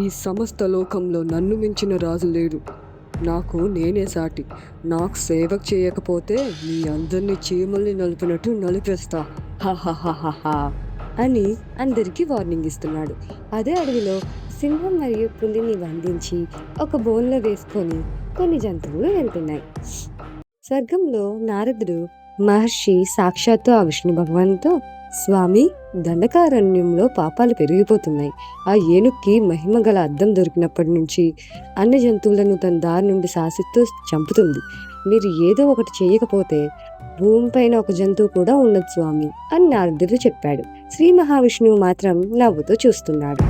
ఈ సమస్త లోకంలో నన్ను మించిన రాజు లేడు. నాకు నేనే సాటి. నాకు సేవ చేయకపోతే మీ అందరినీ చీమల్ని నలిపినట్టు నలిపేస్తా. హాహాహాహా అని అందరికీ వార్నింగ్ ఇస్తున్నాడు. అదే అడవిలో సింహం మరియు పులిని బంధించి ఒక బోన్లో వేసుకొని కొన్ని జంతువులు వెళ్తున్నాయి స్వర్గంలో నారదుడు మహర్షి సాక్షాత్తు ఆ విష్ణు భగవాన్తో స్వామి దండకారణ్యంలో పాపాలు పెరిగిపోతున్నాయి. ఆ ఏనుక్కి మహిమ గల అద్దం దొరికినప్పటి నుంచి అన్ని జంతువులను తన దారి నుండి శాసిస్తూ చంపుతుంది. మీరు ఏదో ఒకటి చేయకపోతే భూమిపైన ఒక జంతువు కూడా ఉండదు స్వామి అని నారదుడు చెప్పాడు. శ్రీ మహావిష్ణువు మాత్రం నవ్వుతూ చూస్తున్నాడు.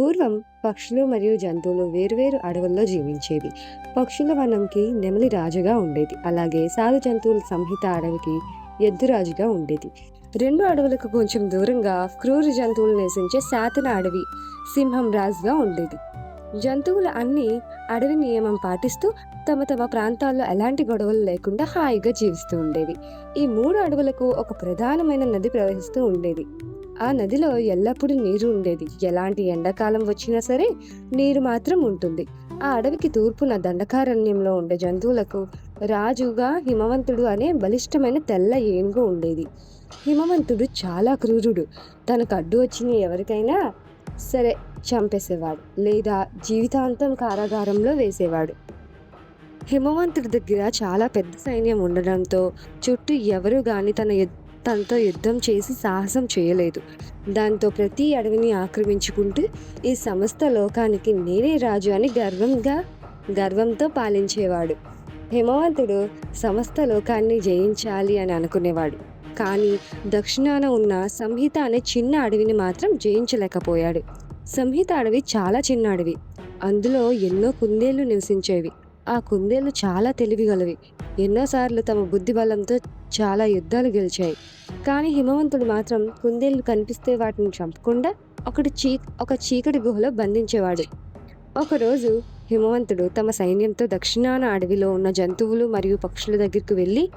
పూర్వం పక్షులు మరియు జంతువులు వేరువేరు అడవుల్లో జీవించేవి. పక్షుల వనంకి నెమలి రాజుగా ఉండేది. అలాగే సాధు జంతువుల సంహిత అడవికి ఎద్దురాజుగా ఉండేది. రెండు అడవులకు కొంచెం దూరంగా క్రూర జంతువులు నివసించే శాతన అడవి సింహం రాజుగా ఉండేది. జంతువులు అన్ని అడవి నియమం పాటిస్తూ తమ తమ ప్రాంతాల్లో ఎలాంటి గొడవలు లేకుండా హాయిగా జీవిస్తూ ఉండేవి. ఈ మూడు అడవులకు ఒక ప్రధానమైన నది ప్రవహిస్తూ ఉండేది. ఆ నదిలో ఎల్లప్పుడూ నీరు ఉండేది. ఎలాంటి ఎండాకాలం వచ్చినా సరే నీరు మాత్రం ఉంటుంది. ఆ అడవికి తూర్పున దండకారణ్యంలో ఉండే జంతువులకు రాజుగా హిమవంతుడు అనే బలిష్టమైన తెల్ల ఏనుగు ఉండేది. హిమవంతుడు చాలా క్రూరుడు. తనకు అడ్డు వచ్చిన ఎవరికైనా సరే చంపేసేవాడు లేదా జీవితాంతం కారాగారంలో వేసేవాడు. హిమవంతుడి దగ్గర చాలా పెద్ద సైన్యం ఉండడంతో చుట్టూ ఎవరు కానీ తన తనతో యుద్ధం చేసి సాహసం చేయలేదు. దాంతో ప్రతి అడవిని ఆక్రమించుకుంటూ ఈ సమస్త లోకానికి నేనే రాజు అని గర్వంగా గర్వంతో పాలించేవాడు. హిమవంతుడు సమస్త లోకాన్ని జయించాలి అని అనుకునేవాడు. కానీ దక్షిణాన ఉన్న సంహిత అనే చిన్న అడవిని మాత్రం జయించలేకపోయాడు. సంహిత అడవి చాలా చిన్న అడవి. అందులో ఎన్నో కుందేళ్ళు నివసించేవి. ఆ కుందేళ్ళు చాలా తెలివిగలవి. ఎన్నోసార్లు తమ బుద్ధి బలంతో చాలా యుద్ధాలు గెలిచాయి. కానీ హిమవంతుడు మాత్రం కుందేళ్ళు కనిపిస్తే వాటిని చంపకుండా ఒకటి చీ ఒక చీకటి గుహలో బంధించేవాడు. ఒకరోజు హిమవంతుడు తమ సైన్యంతో దక్షిణాన అడవిలో ఉన్న జంతువులు మరియు పక్షుల దగ్గరికి వెళ్ళి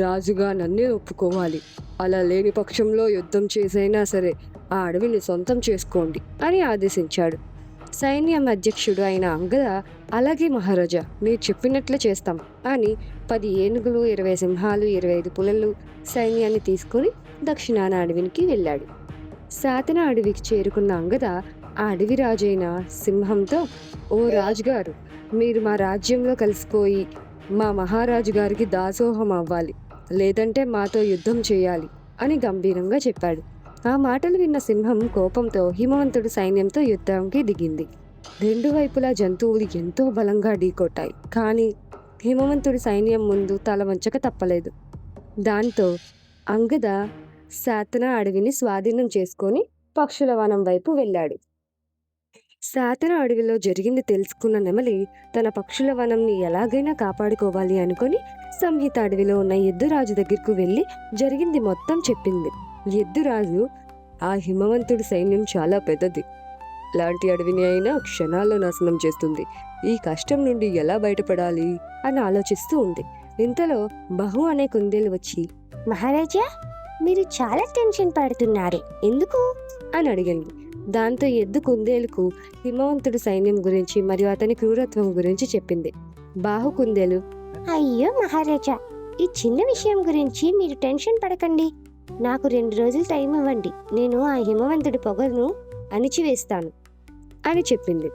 రాజుగా నన్నే ఒప్పుకోవాలి. అలా లేని పక్షంలో యుద్ధం చేసైనా సరే ఆ అడవిని సొంతం చేసుకోండి అని ఆదేశించాడు. సైన్యం అధ్యక్షుడు అయిన అంగద అలాగే మహారాజా మీరు చెప్పినట్లు చేస్తాం అని పది ఏనుగులు ఇరవై సింహాలు ఇరవై ఐదు పులలు సైన్యాన్ని తీసుకుని దక్షిణాన అడవికి వెళ్ళాడు. సాతన అడవికి చేరుకున్న అంగద ఆ అడవి రాజైన సింహంతో ఓ రాజుగారు మీరు మా రాజ్యంలో కలిసిపోయి మా మహారాజు గారికి దాసోహం అవ్వాలి లేదంటే మాతో యుద్ధం చేయాలి అని గంభీరంగా చెప్పాడు. ఆ మాటలు విన్న సింహం కోపంతో హిమవంతుడి సైన్యంతో యుద్ధానికి దిగింది. రెండు వైపులా జంతువులు ఎంతో బలంగా ఢీకొట్టాయి కానీ హిమవంతుడి సైన్యం ముందు తల వంచక తప్పలేదు. దాంతో అంగద శాతన అడవిని స్వాధీనం చేసుకొని పక్షుల వనం వైపు వెళ్ళాడు. శాతన అడవిలో జరిగింది తెలుసుకున్న నెమలి తన పక్షుల వనంని ఎలాగైనా కాపాడుకోవాలి అనుకొని సంహిత అడవిలో ఉన్న ఎద్దురాజు దగ్గరకు వెళ్ళి జరిగింది మొత్తం చెప్పింది. ఎద్దురాజు ఆ హిమవంతుడి సైన్యం చాలా పెద్దది. లాంటి అడవిని అయినా క్షణాల్లో నాశనం చేస్తుంది. ఈ కష్టం నుండి ఎలా బయటపడాలి? అని ఆలోచిస్తూ ఉంది. ఇంతలో బహు అనే కుందేలు వచ్చి మహారాజా మీరు చాలా టెన్షన్ పడుతున్నారు. ఎందుకు? అని అడిగింది. దాంతో ఎద్దు కుందేలుకు హిమవంతుడి సైన్యం గురించి మరియు అతని క్రూరత్వం గురించి చెప్పింది. బాహు కుందేలు అయ్యో మహారాజా ఈ చిన్న విషయం గురించి మీరు టెన్షన్ పడకండి. నాకు రెండు రోజులు టైం ఇవ్వండి. నేను ఆ హిమవంతుడి పొగను అణిచివేస్తాను అని చెప్పింది.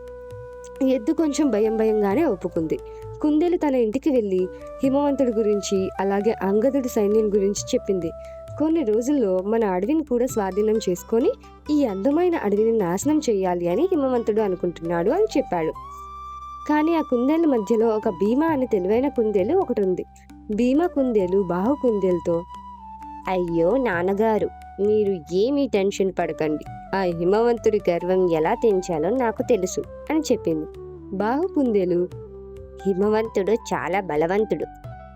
ఎద్దు కొంచెం భయం భయంగానే ఒప్పుకుంది. కుందేలు తన ఇంటికి వెళ్ళి హిమవంతుడి గురించి అలాగే అంగదుడి సైన్యం గురించి చెప్పింది. కొన్ని రోజుల్లో మన అడవిని కూడా స్వాధీనం చేసుకొని ఈ అందమైన అడవిని నాశనం చేయాలి అని హిమవంతుడు అనుకుంటున్నాడు అని చెప్పాడు. కానీ ఆ కుందేల మధ్యలో ఒక భీమా అనే తెలివైన కుందేలు ఒకటి ఉంది. భీమా కుందేలు బాహు కుందేలుతో అయ్యో నాన్నగారు మీరు ఏమీ టెన్షన్ పడకండి. ఆ హిమవంతుడి గర్వం ఎలా తెంచాలో నాకు తెలుసు అని చెప్పింది. బాహు కుందేలు హిమవంతుడు చాలా బలవంతుడు.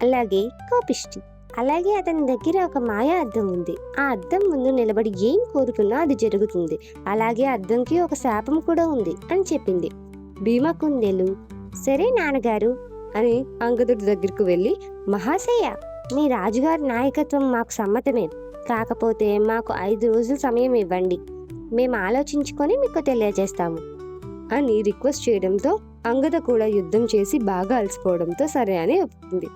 అలాగే కోపిష్టి. అలాగే అతని దగ్గర ఒక మాయా అద్దం ఉంది. ఆ అద్దం ముందు నిలబడి ఏం కోరుకున్నా అది జరుగుతుంది. అలాగే అద్దంకి ఒక శాపం కూడా ఉంది అని చెప్పింది. భీమా కుందేలు సరే నాన్నగారు అని అంగదుడి దగ్గరకు వెళ్ళి మహాశయ! మీ రాజుగారి నాయకత్వం మాకు సమ్మతమే. కాకపోతే మాకు ఐదు రోజులు సమయం ఇవ్వండి. మేము ఆలోచించుకొని మీకు తెలియజేస్తాము. అని రిక్వెస్ట్ చేయడంతో అంగద కూడా యుద్ధం చేసి బాగా అలసిపోవడంతో సరే అని ఒప్పుకుంది.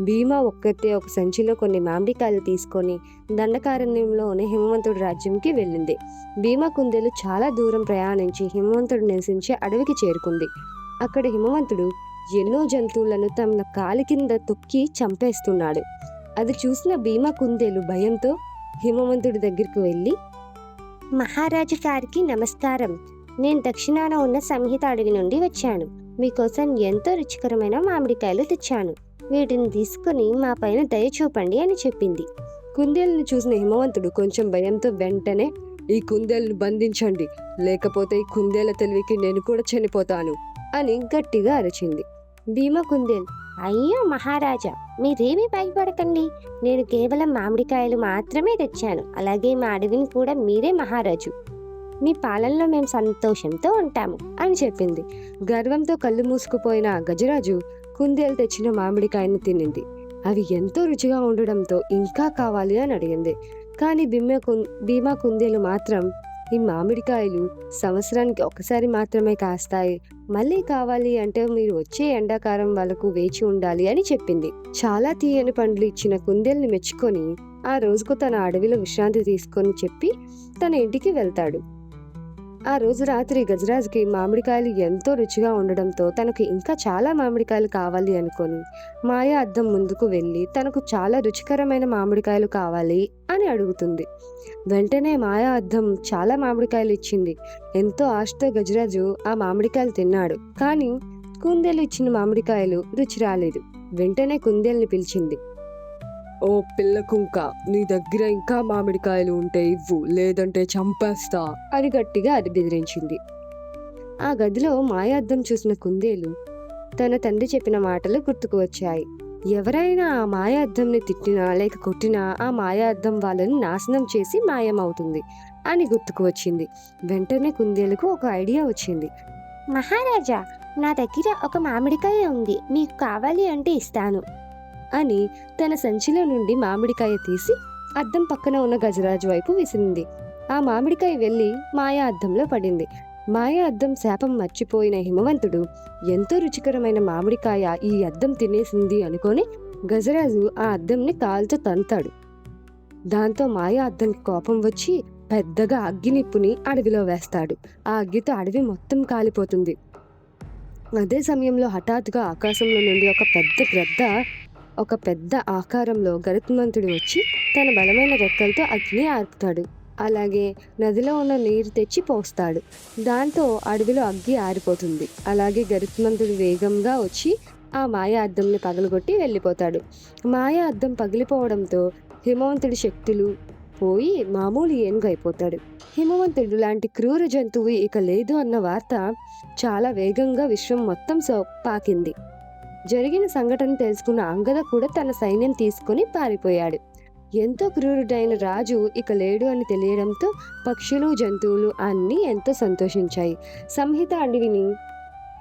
భీమా ఒక్కతే ఒక సంచిలో కొన్ని మామిడికాయలు తీసుకొని దండకారణ్యంలోని హిమవంతుడి రాజ్యంకి వెళ్ళింది. భీమా కుందేలు చాలా దూరం ప్రయాణించి హిమవంతుడు నివసించే అడవికి చేరుకుంది. అక్కడ హిమవంతుడు ఎన్నో జంతువులను తమ కాలి కింద తొక్కి చంపేస్తున్నాడు. అది చూసిన భీమా కుందేలు భయంతో హిమవంతుడి దగ్గరికి వెళ్ళి మహారాజు గారికి నమస్కారం. నేను దక్షిణాన ఉన్న సంహిత అడవి నుండి వచ్చాను. మీకోసం ఎంతో రుచికరమైన మామిడికాయలు తెచ్చాను. వీటిని తీసుకుని మా పైన దయ చూపండి అని చెప్పింది. కుందేలును చూసిన హిమవంతుడు కొంచెం భయంతో వెంటనే ఈ కుందేలను బంధించండి. లేకపోతే ఈ కుందేల తెలివికి నేను కూడా చనిపోతాను అని గట్టిగా అరిచింది. భీమా కుందేలు. అయ్యో మహారాజా మీరేమీ భయపడకండి. నేను కేవలం మామిడికాయలు మాత్రమే తెచ్చాను. అలాగే మా అడవిని కూడా మీరే మహారాజు. మీ పాలనలో మేము సంతోషంతో ఉంటాము అని చెప్పింది. గర్వంతో కళ్ళు మూసుకుపోయిన గజరాజు కుందేలు తెచ్చిన మామిడికాయను తినింది. అవి ఎంతో రుచిగా ఉండడంతో ఇంకా కావాలి అని అడిగింది. కానీ భీమ కుం భీమా కుందేలు మాత్రం ఈ మామిడికాయలు సంవత్సరానికి ఒకసారి మాత్రమే కాస్తాయి. మళ్ళీ కావాలి అంటే మీరు వచ్చే ఎండాకాలం వాళ్ళకు వేచి ఉండాలి అని చెప్పింది. చాలా తీయని పండ్లు ఇచ్చిన కుందేల్ని మెచ్చుకొని ఆ రోజుకు తన అడవిలో విశ్రాంతి తీసుకొని చెప్పి తన ఇంటికి వెళ్తాడు. ఆ రోజు రాత్రి గజరాజుకి మామిడికాయలు ఎంతో రుచిగా ఉండడంతో తనకు ఇంకా చాలా మామిడికాయలు కావాలి అనుకొని మాయా అద్దం ముందుకు వెళ్ళి తనకు చాలా రుచికరమైన మామిడికాయలు కావాలి అని అడుగుతుంది. వెంటనే మాయా అద్దం చాలా మామిడికాయలు ఇచ్చింది. ఎంతో ఆశతో గజరాజు ఆ మామిడికాయలు తిన్నాడు. కానీ కుందేలు ఇచ్చిన మామిడికాయలు రుచి రాలేదు. వెంటనే కుందేల్ని పిలిచింది. ఓ పిల్ల కుంక నీ దగ్గర ఇంకా మామిడికాయలు ఉంటే ఇవ్వు లేదంటే చంపేస్తా అని గట్టిగా అది బెదిరించింది. ఆ గదిలో మాయార్థం చూసిన కుందేలు తన తండ్రి చెప్పిన మాటలు గుర్తుకు వచ్చాయి. ఎవరైనా ఆ మాయార్థంని తిట్టినా లేక కొట్టినా ఆ మాయార్థం వాళ్ళని నాశనం చేసి మాయమవుతుంది అని గుర్తుకు వచ్చింది. వెంటనే కుందేలుకు ఒక ఐడియా వచ్చింది. మహారాజా నా దగ్గర ఒక మామిడికాయ ఉంది. మీకు కావాలి అంటే ఇస్తాను. అని తన సంచిలో నుండి మామిడికాయ తీసి అద్దం పక్కన ఉన్న గజరాజు వైపు విసిరింది. ఆ మామిడికాయ వెళ్ళి మాయా అద్దంలో పడింది. మాయా అద్దం శాపం మర్చిపోయిన హిమవంతుడు ఎంతో రుచికరమైన మామిడికాయ ఈ అద్దం తినేసింది అనుకొని గజరాజు ఆ అద్దంని కాల్తో తంతాడు. దాంతో మాయా అద్దంకి కోపం వచ్చి పెద్దగా అగ్గినిప్పుని అడవిలో వేస్తాడు. ఆ అగ్గితో అడవి మొత్తం కాలిపోతుంది. అదే సమయంలో హఠాత్తుగా ఆకాశంలో నుండి ఒక పెద్ద గ్రద్ద ఒక పెద్ద ఆకారంలో గరుత్మంతుడు వచ్చి తన బలమైన రెక్కలతో అగ్ని ఆర్పుతాడు. అలాగే నదిలో ఉన్న నీరు తెచ్చి పోస్తాడు. దాంతో అడవిలో అగ్గి ఆరిపోతుంది. అలాగే గరుత్మంతుడు వేగంగా వచ్చి ఆ మాయా అద్దంని పగలగొట్టి వెళ్ళిపోతాడు. మాయా అద్దం పగిలిపోవడంతో హిమవంతుడి శక్తులు పోయి మామూలు ఏనుగు అయిపోతాడు. హిమవంతుడు లాంటి క్రూర జంతువు ఇక లేదు అన్న వార్త చాలా వేగంగా విశ్వం మొత్తం సో పాకింది జరిగిన సంఘటన తెలుసుకున్న అంగద కూడా తన సైన్యం తీసుకుని పారిపోయాడు. ఎంతో క్రూరుడైన రాజు ఇక లేడు అని తెలియడంతో పక్షులు జంతువులు అన్నీ ఎంతో సంతోషించాయి. సంహిత అడవిని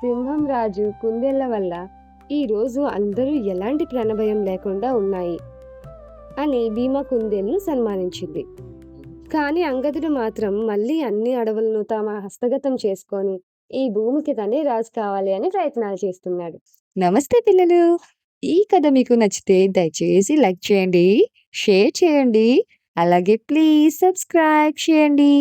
సింహం రాజు కుందేళ్ళ వల్ల ఈ రోజు అందరూ ఎలాంటి ప్రాణభయం లేకుండా ఉన్నాయి? అని భీమా కుందేల్ను సన్మానించింది. కానీ అంగదుడు మాత్రం మళ్ళీ అన్ని అడవులను తమ హస్తగతం చేసుకొని ఈ భూమికి తనే రాజు కావాలి అని ప్రయత్నాలు చేస్తున్నాడు. నమస్తే పిల్లలు! ఈ కథ మీకు నచ్చితే దయచేసి లైక్ చేయండి షేర్ చేయండి అలాగే ప్లీజ్ సబ్స్క్రైబ్ చేయండి.